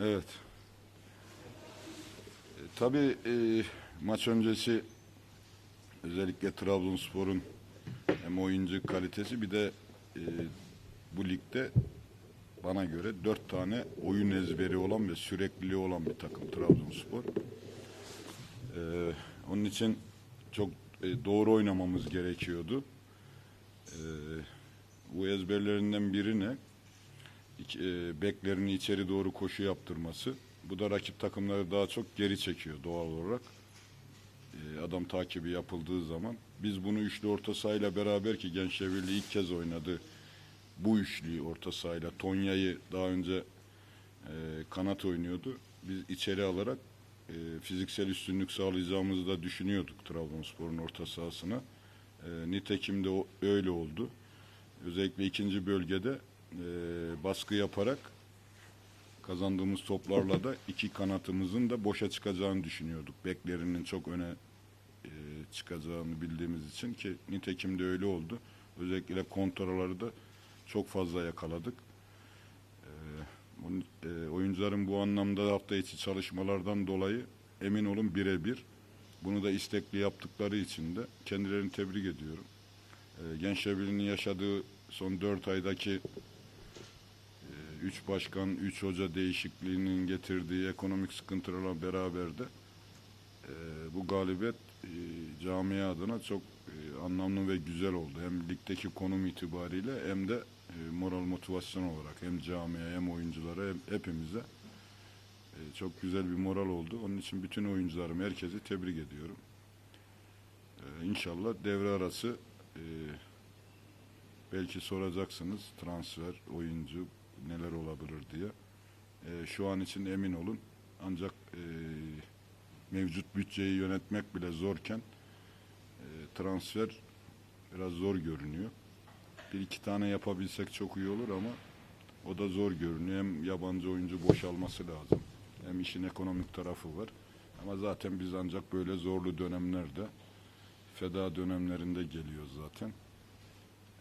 Evet. E, tabii e, maç öncesi özellikle Trabzonspor'un hem oyuncu kalitesi bir de e, bu ligde bana göre dört tane oyun ezberi olan ve sürekliliği olan bir takım Trabzonspor. E, onun için çok e, doğru oynamamız gerekiyordu. E, bu ezberlerinden biri ne? İki- e, beklerini içeri doğru koşu yaptırması. Bu da rakip takımları daha çok geri çekiyor doğal olarak. E, adam takibi yapıldığı zaman. Biz bunu üçlü orta sahayla beraber ki Gençler Birliği ilk kez oynadı. Bu üçlüyü orta sahayla Tonya'yı daha önce e, kanat oynuyordu. Biz içeri alarak fiziksel üstünlük sağlayacağımızı da düşünüyorduk Trabzonspor'un orta sahasına. Nitekim de öyle oldu. Özellikle ikinci bölgede e, baskı yaparak kazandığımız toplarla da iki kanatımızın da boşa çıkacağını düşünüyorduk. Beklerinin çok öne e, çıkacağını bildiğimiz için ki nitekim de öyle oldu. Özellikle kontraları da çok fazla yakaladık. E, e, oyuncuların bu anlamda hafta içi çalışmalardan dolayı emin olun birebir. Bunu da istekli yaptıkları için de kendilerini tebrik ediyorum. E, Gençler yaşadığı son dört aydaki e, üç başkan, üç hoca değişikliğinin getirdiği ekonomik sıkıntılarla beraber de e, bu galibiyet e, camia adına çok e, anlamlı ve güzel oldu. Hem ligdeki konum itibariyle hem de e, moral motivasyon olarak hem camiye hem oyunculara hem hepimize e, çok güzel bir moral oldu. Onun için bütün oyuncularımı, herkesi tebrik ediyorum. E, inşallah devre arası e, belki soracaksınız transfer, oyuncu neler olabilir diye. E, şu an için emin olun. Ancak e, mevcut bütçeyi yönetmek bile zorken e, transfer biraz zor görünüyor. Bir iki tane yapabilsek çok iyi olur ama o da zor görünüyor. Hem yabancı oyuncu boşalması lazım. Hem işin ekonomik tarafı var. Ama zaten biz ancak böyle zorlu dönemlerde feda dönemlerinde geliyoruz zaten.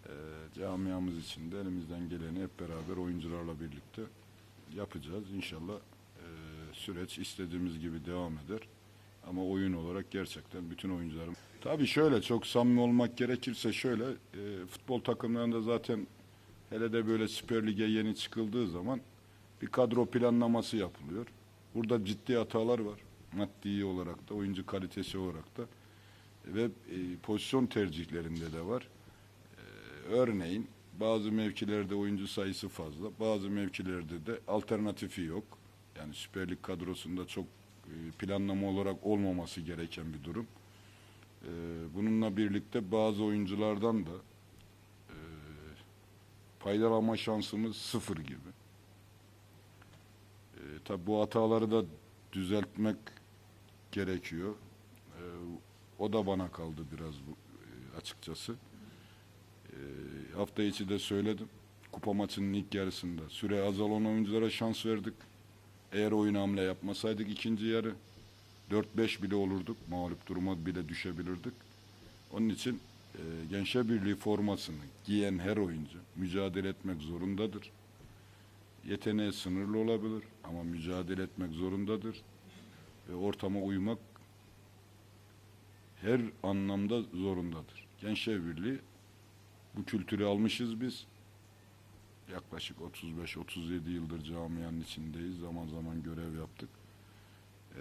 Ee, camiamız için de elimizden geleni hep beraber oyuncularla birlikte yapacağız. İnşallah e, süreç istediğimiz gibi devam eder. Ama oyun olarak gerçekten bütün oyuncularım. Tabii şöyle çok samimi olmak gerekirse şöyle e, futbol takımlarında zaten hele de böyle Süper Lig'e yeni çıkıldığı zaman bir kadro planlaması yapılıyor. Burada ciddi hatalar var. Maddi olarak da oyuncu kalitesi olarak da ve e, pozisyon tercihlerinde de var. E, örneğin bazı mevkilerde oyuncu sayısı fazla, bazı mevkilerde de alternatifi yok. Yani Süper Lig kadrosunda çok e, planlama olarak olmaması gereken bir durum. E, bununla birlikte bazı oyunculardan da e, faydalanma şansımız sıfır gibi. E, tabi bu hataları da düzeltmek gerekiyor. E, o da bana kaldı biraz bu e, açıkçası. E, hafta içi de söyledim. Kupa maçının ilk yarısında süre azalan oyunculara şans verdik. Eğer oyun hamle yapmasaydık ikinci yarı 4-5 bile olurduk. Mağlup duruma bile düşebilirdik. Onun için e, Gençler Birliği formasını giyen her oyuncu mücadele etmek zorundadır. Yeteneği sınırlı olabilir ama mücadele etmek zorundadır. Ve ortama uymak her anlamda zorundadır. Gençler Birliği bu kültürü almışız biz. Yaklaşık 35-37 yıldır camianın içindeyiz. Zaman zaman görev yaptık. Ee,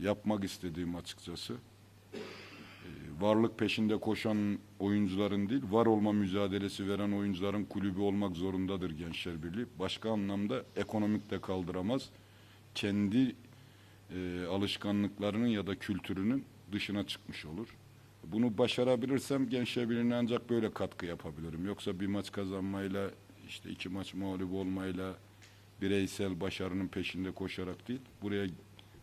yapmak istediğim açıkçası e, varlık peşinde koşan oyuncuların değil, var olma mücadelesi veren oyuncuların kulübü olmak zorundadır Gençler Birliği. Başka anlamda ekonomik de kaldıramaz. Kendi e, alışkanlıklarının ya da kültürünün dışına çıkmış olur. Bunu başarabilirsem Gençler ancak böyle katkı yapabilirim. Yoksa bir maç kazanmayla, işte iki maç mağlup olmayla, bireysel başarının peşinde koşarak değil, buraya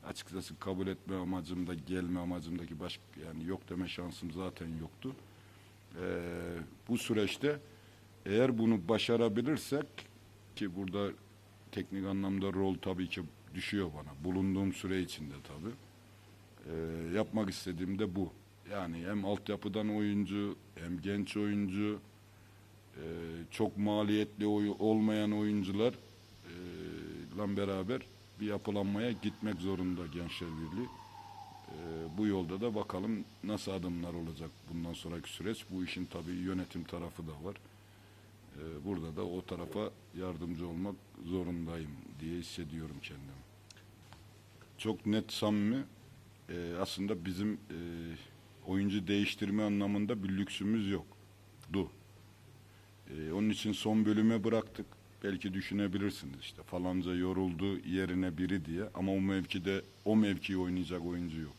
açıkçası kabul etme amacımda, gelme amacımdaki baş, yani yok deme şansım zaten yoktu. Ee, bu süreçte eğer bunu başarabilirsek ki burada teknik anlamda rol tabii ki düşüyor bana. Bulunduğum süre içinde tabii. Ee, yapmak istediğim de bu. Yani hem altyapıdan oyuncu hem genç oyuncu e, çok maliyetli oy- olmayan oyuncular e, ile beraber bir yapılanmaya gitmek zorunda Gençler Birliği. Ee, bu yolda da bakalım nasıl adımlar olacak bundan sonraki süreç. Bu işin tabii yönetim tarafı da var. Ee, burada da o tarafa yardımcı olmak zorundayım diye hissediyorum kendimi. Çok net samimi. Ee, aslında bizim e, oyuncu değiştirme anlamında bir lüksümüz yok. Du. Ee, onun için son bölüme bıraktık. Belki düşünebilirsiniz işte falanca yoruldu yerine biri diye ama o mevkide o mevkiyi oynayacak oyuncu yok.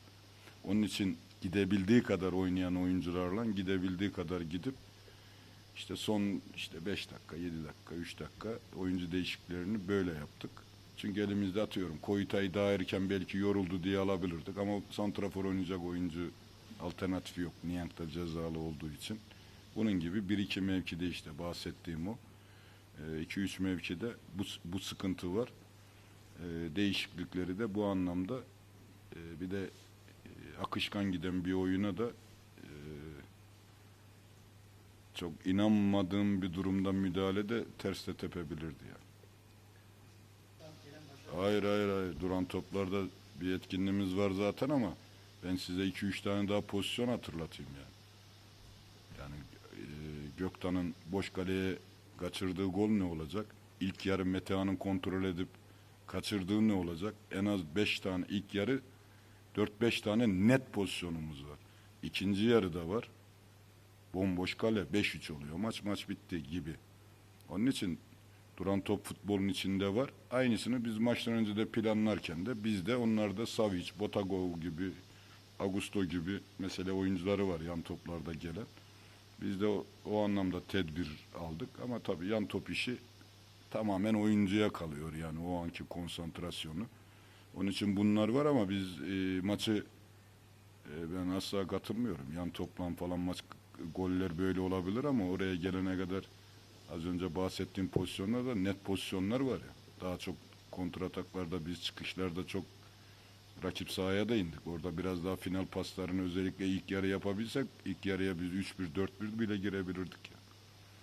Onun için gidebildiği kadar oynayan oyuncularla gidebildiği kadar gidip işte son işte 5 dakika, 7 dakika, 3 dakika oyuncu değişikliklerini böyle yaptık. Çünkü elimizde atıyorum Koyutay'ı daha erken belki yoruldu diye alabilirdik ama santrafor oynayacak oyuncu alternatifi yok. Niyank'ta cezalı olduğu için. Bunun gibi bir iki mevkide işte bahsettiğim o. 2-3 mevkide bu, bu sıkıntı var. Ee, değişiklikleri de bu anlamda e, bir de e, akışkan giden bir oyuna da e, çok inanmadığım bir durumda müdahale de ters de tepebilirdi yani. Hayır hayır hayır duran toplarda bir etkinliğimiz var zaten ama ben size 2-3 tane daha pozisyon hatırlatayım yani. Yani e, Göktan'ın boş kaleye kaçırdığı gol ne olacak? İlk yarı Metehan'ın kontrol edip kaçırdığı ne olacak? En az 5 tane ilk yarı 4-5 tane net pozisyonumuz var. İkinci yarıda var. Bomboş kale 5-3 oluyor. Maç maç bitti gibi. Onun için duran top futbolun içinde var. Aynısını biz maçtan önce de planlarken de bizde onlarda Savic, Botago gibi, Augusto gibi mesela oyuncuları var yan toplarda gelen. Biz de o, o anlamda tedbir aldık ama tabii yan top işi tamamen oyuncuya kalıyor yani o anki konsantrasyonu. Onun için bunlar var ama biz e, maçı e, ben asla katılmıyorum. Yan toplam falan maç goller böyle olabilir ama oraya gelene kadar az önce bahsettiğim pozisyonlarda net pozisyonlar var ya. Daha çok kontrataklarda biz çıkışlarda çok rakip sahaya da indik. Orada biraz daha final paslarını özellikle ilk yarı yapabilsek ilk yarıya biz 3-1 4-1 bile girebilirdik ya.